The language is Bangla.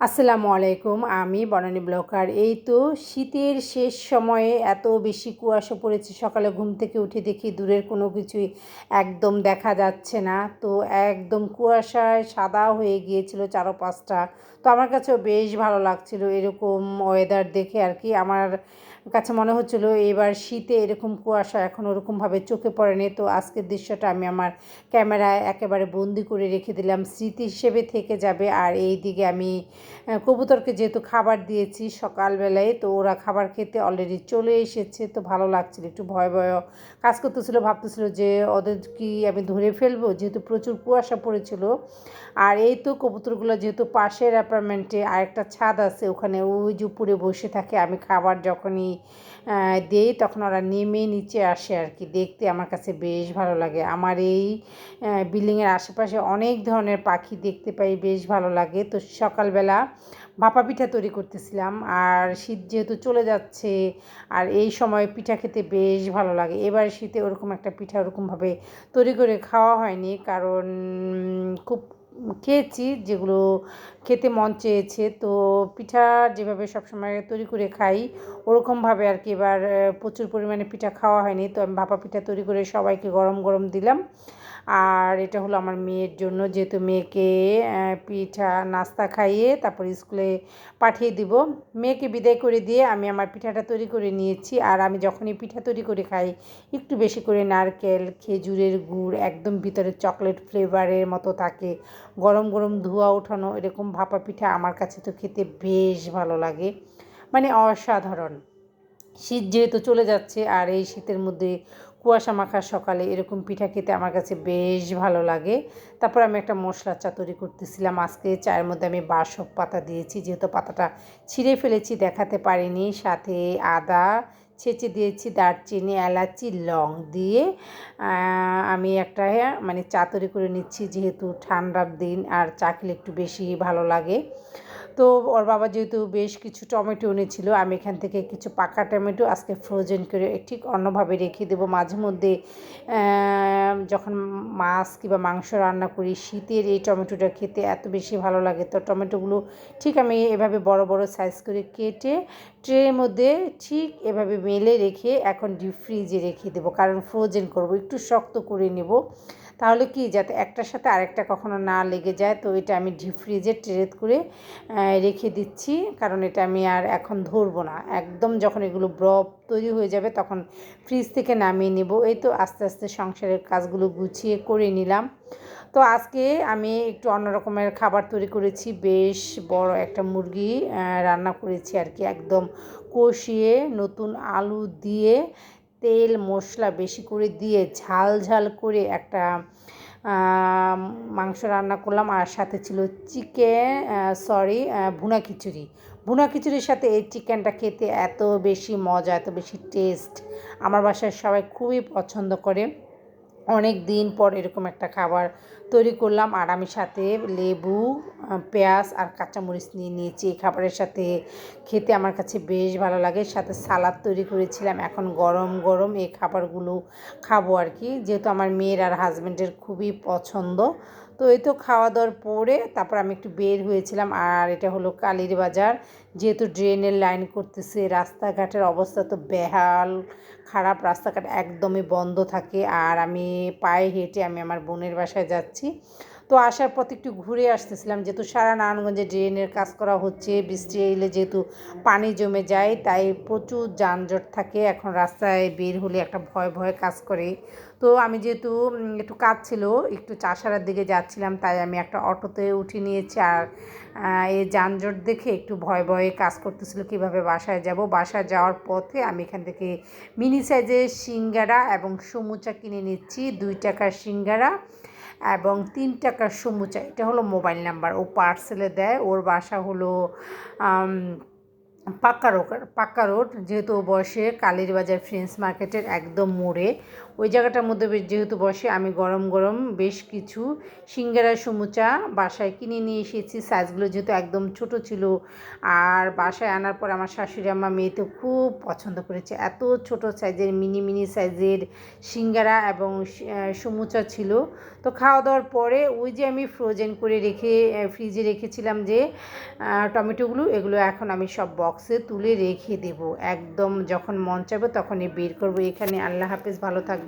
আসসালামু আলাইকুম, আমি বনানী ব্লকার। এই তো শীতের শেষ সময়ে এত বেশি কুয়াশা পড়েছে, সকালে ঘুম থেকে উঠে দেখি দূরের কোনো কিছুই একদম দেখা যাচ্ছে না। তো একদম কুয়াশায় সাদা হয়ে গিয়েছিল চারোপাশটা। তো আমার কাছেও বেশ ভালো লাগছিল এরকম ওয়েদার দেখে আর কি। আমার কাছে মনে হচ্ছিল, এবার শীতে এরকম কুয়াশা এখন ওরকমভাবে চোখে পড়েনি। তো আজকের দৃশ্যটা আমি আমার ক্যামেরায় একেবারে বন্দি করে রেখে দিলাম। স্মৃতি হিসেবে থেকে যাবে। আর এই দিকে আমি কবুতরকে যেহেতু খাবার দিয়েছি সকালবেলায়, তো ওরা খাবার খেতে অলরেডি চলে এসেছে, তো ভালো লাগছিল। একটু ভয় ভয় কাজ করতেছিল, ভাবতেছিল যে ওদের কি আমি ধরে ফেলব? যেহেতু প্রচুর কুয়াশা পড়েছিল। আর এই তো কবুতরগুলো যেহেতু পাশের অ্যাপার্টমেন্টে আরেকটা ছাদ আছে, ওখানে ওই যে উপরে বসে থাকে, আমি খাবার যখনই দেই তখন ওরা নেমে নিচে আসে আর কি। দেখতে আমার কাছে বেশ ভালো লাগে। আমার এই বিল্ডিংয়ের আশেপাশে অনেক ধরনের পাখি দেখতে পাই, বেশ ভালো লাগে। তো সকালবেলা ভাপা পিঠা তৈরি করতেছিলাম। আর শীত যেহেতু চলে যাচ্ছে, আর এই সময় পিঠা খেতে বেশ ভালো লাগে। এবার শীতে ওরকম একটা পিঠা ওরকমভাবে তৈরি করে খাওয়া হয়নি। কারণ খুব খেয়েছি যেগুলো খেতে মন চেয়েছে। তো পিঠা যেভাবে সবসময় তৈরি করে খাই, ওরকমভাবে আর কি এবার প্রচুর পরিমাণে পিঠা খাওয়া হয়নি। তো আমি ভাপা পিঠা তৈরি করে সবাইকে গরম গরম দিলাম। আর এটা হলো আমার মেয়ের জন্য, যেহেতু মেয়েকে পিঠা, নাস্তা খাইয়ে তারপর স্কুলে পাঠিয়ে দিব। মেয়েকে বিদায় করে দিয়ে আমি আমার পিঠাটা তৈরি করে নিয়েছি। আর আমি যখনই পিঠা তৈরি করে খাই, একটু বেশি করে নারকেল, খেজুরের গুড়, একদম ভিতরে চকলেট ফ্লেভারের মতো থাকে। গরম গরম ধোয়া ওঠানো, এরকম ভাপা পিঠা আমার কাছে তো খেতে বেশ ভালো লাগে। মানে অসাধারণ। শীত যেহেতু চলে যাচ্ছে আর এই শীতের মধ্যে কুয়াশা মাখার সকালে এরকম পিঠা খেতে আমার কাছে বেশ ভালো লাগে। তারপর আমি একটা মশলা চা তৈরি করতেছিলাম। আজকে চায়ের মধ্যে আমি বাসক পাতা দিয়েছি। যেহেতু পাতাটা ছিঁড়ে ফেলেছি, দেখাতে পারিনি। সাথে আদা ছেঁচে দিয়েছি, দারচিনি, এলাচি, লং দিয়ে। আমি একটা মানে চা তৈরি করে নিচ্ছি। যেহেতু ঠান্ডার দিন আর চা খেলে একটু বেশি ভালো লাগে। তো ওর বাবা যেহেতু বেশ কিছু টমেটো এনেছিল, আমি এখান থেকে কিছু পাকা টমেটো আজকে ফ্রোজেন করে ঠিক অন্যভাবে রেখে দেবো। মাঝে মধ্যে যখন মাছ কিংবা মাংস রান্না করি, শীতের এই টমেটোটা খেতে এত বেশি ভালো লাগে। তো টমেটোগুলো ঠিক আমি এভাবে বড় বড় সাইজ করে কেটে ট্রের মধ্যে ঠিক এভাবে মেলে রেখে এখন ডিপ ফ্রিজে রেখে দেবো। কারণ ফ্রোজেন করব, একটু শক্ত করে নেব। তাহলে কি, যাতে একটার সাথে আরেকটা কখনো না লেগে যায়? তো এটা আমি ডিপ ফ্রিজে ট্রেত করে রেখে দিচ্ছি। কারণ এটা আমি আর এখন ধরবো না। একদম যখন এগুলো ব্রব তৈরি হয়ে যাবে, তখন ফ্রিজ থেকে নামিয়ে নেব। এই তো আস্তে আস্তে সংসারের কাজগুলো গুছিয়ে করে নিলাম। তো আজকে আমি একটু অন্য রকমের খাবার তৈরি করেছি। বেশ বড় একটা মুরগি রান্না করেছি আর কি। একদম কষিয়ে নতুন আলু দিয়ে তেল, মশলা বেশি করে দিয়ে ঝাল ঝাল করে একটা মাংস রান্না করলাম। আর সাথে ছিল চিকেন সরি ভুনা খিচুড়ি। ভুনা খিচুড়ির সাথে এই চিকেনটা খেতে এত বেশি মজা, এত বেশি টেস্ট আমার বাসায় সবাই খুবই পছন্দ করে। অনেক দিন পর এরকম একটা খাবার তৈরি করলাম। আর আমি সাথে লেবু পেঁয়াজ আর কাঁচামরিচ নিয়ে নিয়েছি এই খাবারের সাথে। খেতে আমার কাছে বেশ ভালো লাগে। সাথে সালাদ তৈরি করেছিলাম। এখন গরম গরম এই খাবারগুলো খাব আর কি। যেহেতু আমার মেয়ের আর হাজব্যান্ডের খুবই পছন্দ তো এই তো খাওয়া দাওয়ার পরে তারপর আমি একটু বের হয়েছিলাম। আর এটা হলো কালীর বাজার। যেহেতু ড্রেনের লাইন করতেছে, রাস্তাঘাটের অবস্থা তো বেহাল, খারাপ। রাস্তাঘাট একদমই বন্ধ থাকে। আর আমি পায়ে হেঁটে আমি আমার বোনের বাসায় যাচ্ছি। তো আসার পথে একটু ঘুরে আসতেছিলাম, যেহেতু সারা নারায়ণগঞ্জে ড্রেনের কাজ করা হচ্ছে, বৃষ্টি এলে যেহেতু পানি জমে যায়, তাই প্রচুর যানজট থাকে, এখন রাস্তায় বের হলে একটা ভয় ভয় কাজ করে। তো আমি যেহেতু একটু কাজ ছিল, একটু চাষারার দিকে যাচ্ছিলাম, তাই আমি একটা অটোতে উঠে নিয়েছি, আর এই যানজট দেখে একটু ভয় ভয়ে কাজ করতেছিল, কীভাবে বাসায় যাব। বাসায় যাওয়ার পথে আমি এখান থেকে মিনি সাইজের সিঙ্গারা এবং সমুচা কিনে নিচ্ছি, দুই টাকার সিঙ্গারা। এবং তিন টাকার সমুচা, এটা হলো মোবাইল নাম্বার। ও পার্সেলে দেয়, ওর বাসা হলো পাক্কা রোড। পাক্কা রোড, যেহেতু ও বসে কালীর বাজার ফ্রেন্স মার্কেটের একদম মোড়ে। ওই জায়গাটার মধ্যে বেশ যেহেতু বসে, আমি গরম গরম বেশ কিছু সিঙ্গারা, সমুচা বাসায় কিনে নিয়ে এসেছি। সাইজগুলো যেহেতু একদম ছোট ছিল। আর বাসায় আনার পর আমার শাশুড়ি আমার মেয়ে তো খুব পছন্দ করেছে। এত ছোট সাইজের, মিনি মিনি সাইজের সিঙ্গারা এবং সমুচা ছিল। তো খাওয়া দাওয়ার পরে ওই যে আমি ফ্রোজেন করে রেখে ফ্রিজে রেখেছিলাম যে টমেটোগুলো, এগুলো এখন আমি সব বক্সে তুলে রেখে দেব। একদম যখন মন চাইবে তখনই বের করব। এখানে আল্লাহ হাফেজ, ভালো থাকবে